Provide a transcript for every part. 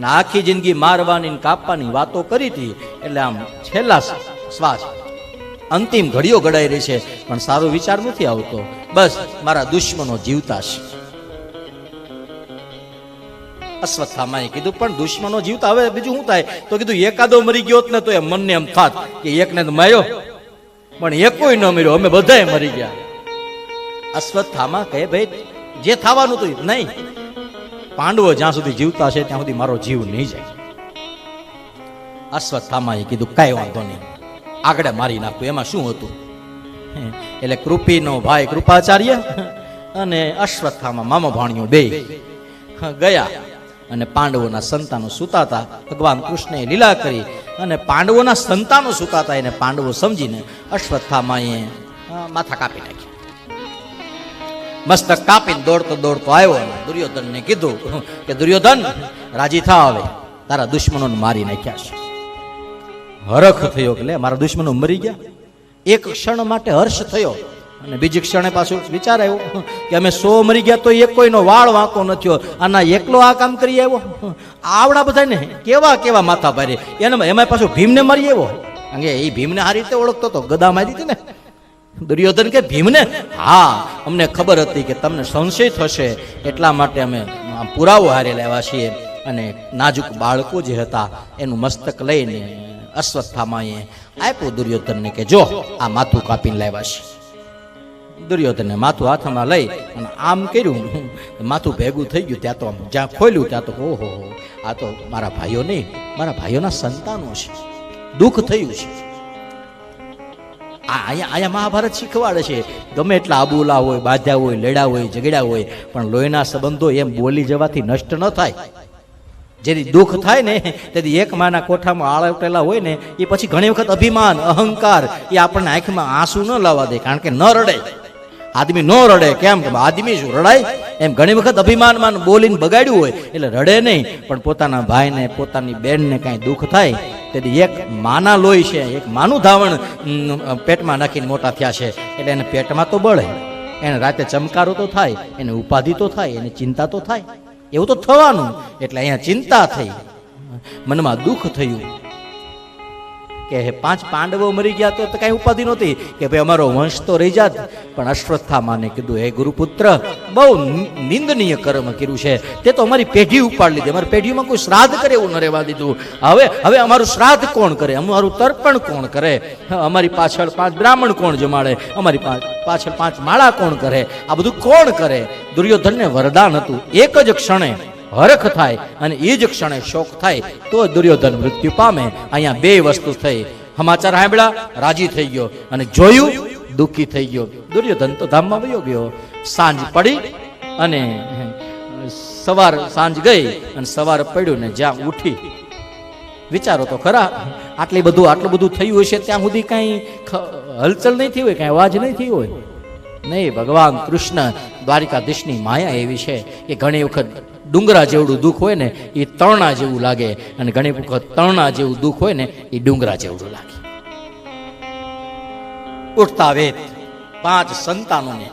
અને આખી જિંદગી મારવાની કાપવાની વાતો કરી હતી. એટલે આમ છેલ્લા શ્વાસ, અંતિમ ઘડીઓ ઘડાઈ રહી છે. પણ સારો વિચાર નથી આવતો. બસ, મારા દુશ્મનો જીવતા છે. અશ્વત્થામાએ કીધું, પણ દુશ્મનો જીવતા, હવે બીજું શું થાય? તો કીધું, એકાદો મરી ગયો ને તો એ મનને એમ થાત કે એકને તો માર્યો. પણ એકોય ન મર્યો, અમે બધાય મરી ગયા. અશ્વત્થામા કહે, ભાઈ, જે થવાનું હતું નહીં પાંડવો જ્યાં સુધી જીવતા છે, ત્યાં સુધી મારો જીવ નહીં જાય. અશ્વત્થામાએ કીધું, કાંઈ વાંધો નહીં. આગળ મારી નાખું. એમાં શું હતું? એટલે કૃપીનો ભાઈ કૃપાચાર્ય અને અશ્વત્થામાં મામા ભાણિયો બે ગયા અને પાંડવોના સંતાનો સુતાતા ભગવાન કૃષ્ણએ લીલા કરી અને પાંડવોના સંતાનો સુતાતા એને પાંડવો સમજીને અશ્વત્થામાએ માથા કાપી નાખ્યા. મસ્તક કાપીને દોડતો દોડતો આવ્યો દુર્યોધનને કીધું કે દુર્યોધન, રાજી થા હવે. તારા દુશ્મનોને મારી નાખ્યા છે. હરખ થયો કે મારા દુશ્મનો મરી ગયા? એક ક્ષણ માટે હર્ષ થયો અને બીજી ક્ષણે પાછું વિચાર આવ્યો કે અમે સો મરી ગયા તો એક કોઈનો વાળ વાંકો ન થયો. આના એકલો આ કામ કરી આવ્યો? આવડા બધાને કેવા કેવા માથા ભારે એને એમાં પાછું ભીમને મરી આવ્યો? કે એ ભીમને આ રીતે ઓળખતો હતો ગદા મારી હતી ને. દુર્યોધન કે, ભીમને, હા, અમને ખબર હતી કે તમને સંશય થશે. એટલા માટે અમે પુરાવો હારે લેવા છીએ. અને નાજુક બાળકો જે હતા, એનું મસ્તક લઈને અશ્વત્થામાએ આપ્યું દુર્યોધનને કે, જો, આ માથું કાપીને લાવ્યા છે. દુર્યોધને માથું હાથમાં લઈ અને આમ કર્યું. માથું ભેગું થઈ ગયું, ત્યાં તો આમ જ્યાં ખોલ્યું, ત્યાં તો, ઓહો, આ તો મારા ભાઈઓ નહીં, મારા ભાઈઓના સંતાનો છે. દુઃખ થયું છે. અહીંયા અહીંયા મહાભારત શીખવાડે છે. ગમે એટલા આબુલા હોય, બાધ્યા હોય લેડા હોય ઝઘડા હોય, પણ લોહીના સંબંધો એમ બોલી જવાથી નષ્ટ ન થાય. જેથી દુઃખ થાય ને, તેથી એક માના કોઠામાં આળવટેલા હોય ને, એ પછી ઘણી વખત અભિમાન, અહંકાર, એ આપણને આંખમાં આંસુ ન લાવવા દે, કારણ કે ન રડે. આદમી ન રડે. કેમ કે આદમી શું રડાય? એમ ઘણી વખત અભિમાનમાં બોલીને બગાડ્યું હોય, એટલે રડે નહીં. પણ પોતાના ભાઈને, પોતાની બેનને કાંઈ દુઃખ થાય તેથી એક માના લોહી છે, એક માનું ધાવણ પેટમાં નાખીને મોટા થયા છે. એટલે એને પેટમાં તો બળે, એને રાતે ચમકારો તો થાય, એને ઉપાધિ તો થાય, એને ચિંતા તો થાય. એવું તો થવાનું, એટલે અહીંયા ચિંતા થઈ. મનમાં દુઃખ થયું. કે પાંચ પાંડવો મરી ગયા તો કઈ ઉપાધિ નહોતી. કે ભાઈ, અમારો વંશ તો રહી જાત. પણ અશ્વત્થામાને કીધું, હે ગુરુપુત્ર, બહુ નિંદનીય કર્મ કર્યું છે. તે તો અમારી પેઢી ઉપાડી લીધી. અમારી પેઢીમાં કોઈ શ્રાદ્ધ કરે એવું ન રહેવા દીધું. હવે હવે અમારું શ્રાદ્ધ કોણ કરે? અમારું તર્પણ કોણ કરે? અમારી પાછળ પાંચ બ્રાહ્મણ કોણ જમાડે? અમારી પાછળ પાંચ માળા કોણ કરે? આ બધું કોણ કરે? દુર્યોધનને વરદાન હતું. એક જ ક્ષણે હરખ થાય અને એ જ ક્ષણે શોક થાય, તો દુર્યોધન મૃત્યુ પામે. અહીંયા બે વસ્તુ થઈ. સમાચાર સાંભળ્યા, રાજી થઈ ગયો અને જોયું, દુઃખી થઈ ગયો. દુર્યોધન તો ધામમાં વયો ગયો. સાંજ પડી અને સવાર સાંજ ગઈ અને સવાર પડ્યું ને જ્યાં ઉઠી. વિચારો તો ખરા, આટલી બધું, આટલું બધું થયું હશે ત્યાં સુધી કાંઈ હલચલ નહીં થઈ હોય, કાંઈ અવાજ નહીં થઈ હોય. નહીં, ભગવાન કૃષ્ણ દ્વારિકાધીશની માયા એવી છે કે ઘણી વખત ડુંગરા જેવડું દુઃખ હોય ને એ તરણા જેવું લાગે. અને ઘણી વખત તરણા જેવું દુઃખ હોય ને એ ડુંગરા જેવડું લાગે. ઉઠતા વેત પાંચ સંતાનોને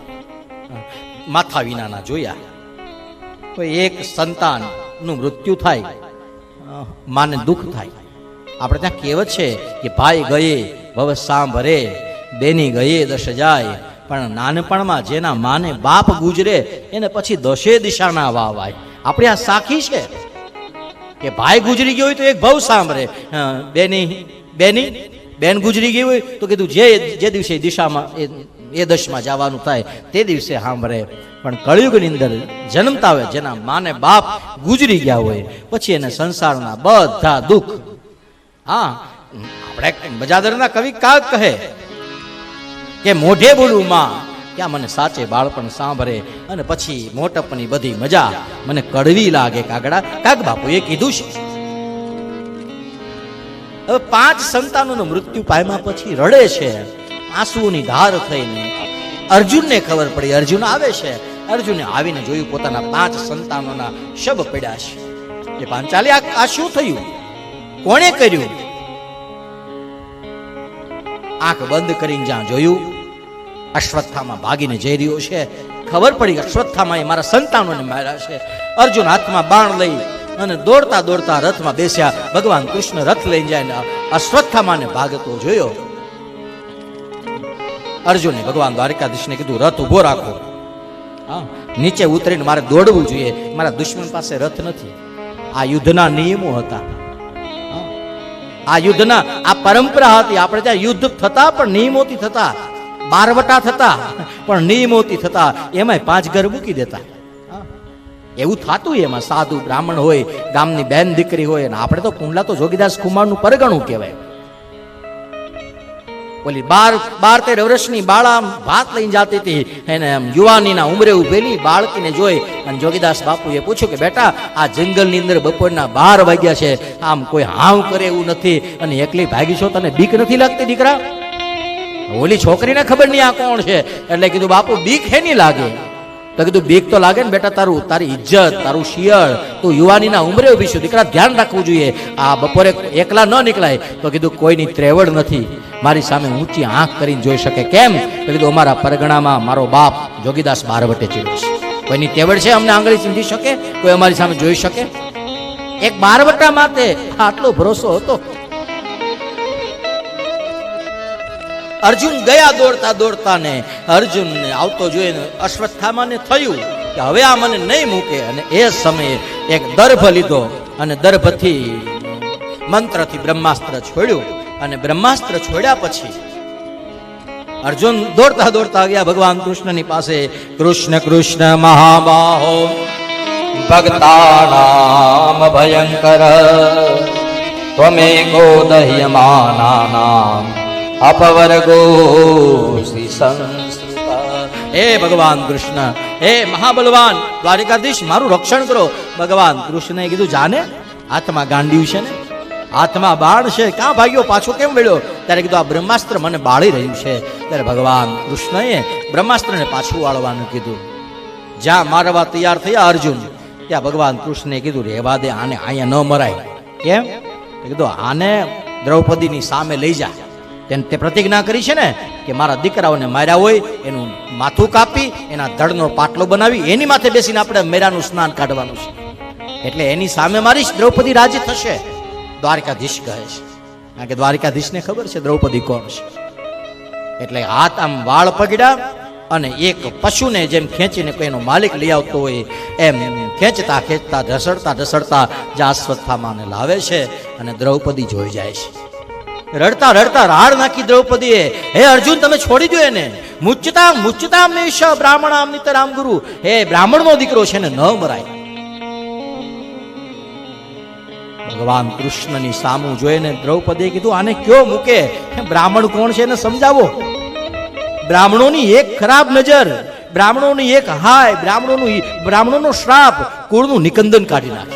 માથા વિનાના જોયા. તો એક સંતાનનું મૃત્યુ થાય. માને દુઃખ થાય. આપણે ત્યાં કહેવત છે કે, ભાઈ ગયે, ભવ સાંભરે, બેની ગયે દશ જાય. પણ નાનપણમાં જેના માને બાપ ગુજરે, એને પછી દશે દિશાના વાવાય. આપણે આ સાખી છે કે ભાઈ ગુજરી ગયો હોય તો એક ભવ સાંભળે. બેની બેની, બેન ગુજરી ગઈ હોય તો કીધું જે જે દિવસે દિશામાં, એ દશમાં જવાનું થાય તે દિવસે સાંભળે. પણ કળિયુગની અંદર જન્મતા હોય, જેના માને બાપ ગુજરી ગયા હોય, પછી એને સંસારના બધા દુઃખ. હા, આપણે બજાદરના કવિ કાક કહે કે મોઢે બોલું માં. ક્યાં મને સાચે બાળપણ સાંભળે અને પછી મોટપની બધી મજા મને કડવી લાગે કાગડા. કાક બાપુએ કીધું છે. હવે પાંચ સંતાનોનું મૃત્યુ પામ્યા પછી રડે છે. આંસુઓની ધાર થઈને અર્જુનને ખબર પડી. અર્જુન આવે છે. અર્જુને આવીને જોયું પોતાના પાંચ સંતાનોના શબ પડ્યા છે. એ પાંચાલી આ શું થયું? કોણે કર્યું? આંખ બંધ કરીને જ્યાં જોયું અશ્વત્થામાં ભાગીને જઈ રહ્યો છે. ખબર પડી અશ્વત્થામાં એ મારા સંતાનોને માર્યા છે. અર્જુન હાથમાં બાણ લઈ અને દોડતા દોડતા રથમાં બેસ્યા. ભગવાન કૃષ્ણ રથ લઈ જાય અશ્વત્થામાને ભાગતો જોયો. અર્જુને ભગવાન દ્વારકાધીશને કીધું, રથ ઊભો રાખો. હા, નીચે ઉતરીને મારે દોડવું જોઈએ. મારા દુશ્મન પાસે રથ નથી. આ યુદ્ધના નિયમો હતા. આ યુદ્ધના, આ પરંપરા હતી. આપણે ત્યાં યુદ્ધ થતા પણ નિયમોથી થતા. બારવટા થતા, પણ નિયમોતી થતા, એમાંય પાંચ ઘર મૂકી દેતા. એવું થતું એમાં, સાધુ બ્રાહ્મણ હોય, ગામની બેન દીકરી હોય, અને આપણે તો કુંડલા તો જોગીદાસ કુમારનું પરગણું કહેવાય. ઓલી બાર બાર તેર વર્ષની બાળા ભાત લઈને જાતી હતી, એને આમ યુવાનીના ઉંમરે ઉભેલી બાળકીને જોઈ, અને જોગીદાસ બાપુએ પૂછ્યું કે, બેટા, આ જંગલની અંદર બપોરના બાર વાગ્યા છે, આમ કોઈ હાવ કરે એવું નથી, અને એકલી ભાગી છો તને બીક નથી લાગતી, દીકરા? ઓલી છોકરીને ખબર નહીં આ કોણ છે? એટલે કીધું, બાપુ, બીક હે નહીં લાગે? તો કીધું, બીક તો લાગે ને બેટા, તારું, તારી ઇજ્જત, તારું શિયળ, તું યુવાનીના ઉંમરે ઊભી છું, દીકરા, ધ્યાન રાખવું જોઈએ. આ બપોરે એકલા ન નીકળાય. તો કીધું, કોઈની ત્રેવડ નથી. મારી સામે ઊંચી આંખ કરીને જોઈ શકે. કેમ? તો કીધું, અમારા પરગણામાં મારો બાપ જોગીદાસ બારવટે ચીડ્યો છે. કોઈની તેવડ છે અમને આંગળી ચીંધી શકે? કોઈ અમારી સામે જોઈ શકે? એક બારવટા માટે આટલો ભરોસો હતો. અર્જુન ગયા દોડતા દોડતા ને અર્જુન આવતો જોઈને અશ્વત્થામાને થયું કે હવે આ મને નહીં મૂકે અને એ સમયે એક દર્ભ લીધો અને દર્ભથી મંત્રથી બ્રહ્માસ્ત્ર છોડ્યું અને બ્રહ્માસ્ત્ર છોડ્યા પછી અર્જુન દોડતા દોડતા ગયા ભગવાન કૃષ્ણની પાસે. કૃષ્ણ કૃષ્ણ, મહાબાહો ભક્તાનામ ભયંકર. ત્વમેકો દહ્યમાનાનામ અપવર્ગો શ્રી હે ભગવાન કૃષ્ણ હે મહાબલવાન દ્વારિકાધીશ મારું રક્ષણ કરો ભગવાન કૃષ્ણએ કીધું, જાને? હાથમાં ગાંડિયું છે ને? હાથમાં બાણ છે. ક્યાં ભાગ્યો પાછો કેમ વળ્યો? ત્યારે કીધું, આ બ્રહ્માસ્ત્ર મને બાળી રહ્યું છે. ત્યારે ભગવાન કૃષ્ણએ બ્રહ્માસ્ત્રને પાછું વાળવાનું કીધું. જ્યાં મારવા તૈયાર થયા, અર્જુન. ત્યાં ભગવાન કૃષ્ણએ કીધું, રેવા દે, આને અહીંયા ન મરાય. કેમ? કીધું, આને દ્રૌપદીની સામે લઈ જા. તેને તે પ્રતિજ્ઞા કરી છે ને કે મારા દીકરાઓને માર્યા હોય, એનું માથું કાપી, એના ધડનો પાટલો બનાવી, એની માથે બેસીને આપણે મેરાનું સ્નાન કાઢવાનું છે. એટલે એની સામે મારીશ દ્રૌપદી રાજી થશે. દ્વારકાધીશ કહે છે. કારણ કે દ્વારકાધીશને ખબર છે દ્રૌપદી કોણ છે. એટલે હાથ આમ વાળ પગડ્યા અને એક પશુને જેમ ખેંચીને કોઈનો માલિક લઈ આવતો હોય, એમ ખેંચતા ખેંચતા, ઢસડતા ઢસડતા જ્યાં અશ્વત્થામાને લાવે છે અને દ્રૌપદી જોઈ જાય છે. રડતા રડતા રાડ નાખી દ્રૌપદીએ, હે અર્જુન, તમે છોડી દો એને. મુચ્ચતા મુચ્ચતા મેષ બ્રાહ્મણામ નિતરામ ગુરુ હે, બ્રાહ્મણનો દીકરો છે ને ન મરાય. ભગવાન કૃષ્ણની સામું જોઈને દ્રૌપદીએ કીધું, આને કયો મૂકે? બ્રાહ્મણ કોણ છે એને સમજાવો. બ્રાહ્મણોની એક ખરાબ નજર, બ્રાહ્મણોની એક હાય, બ્રાહ્મણોનું બ્રાહ્મણોનો શ્રાપ કુળનું નિકંદન કાઢી નાખે.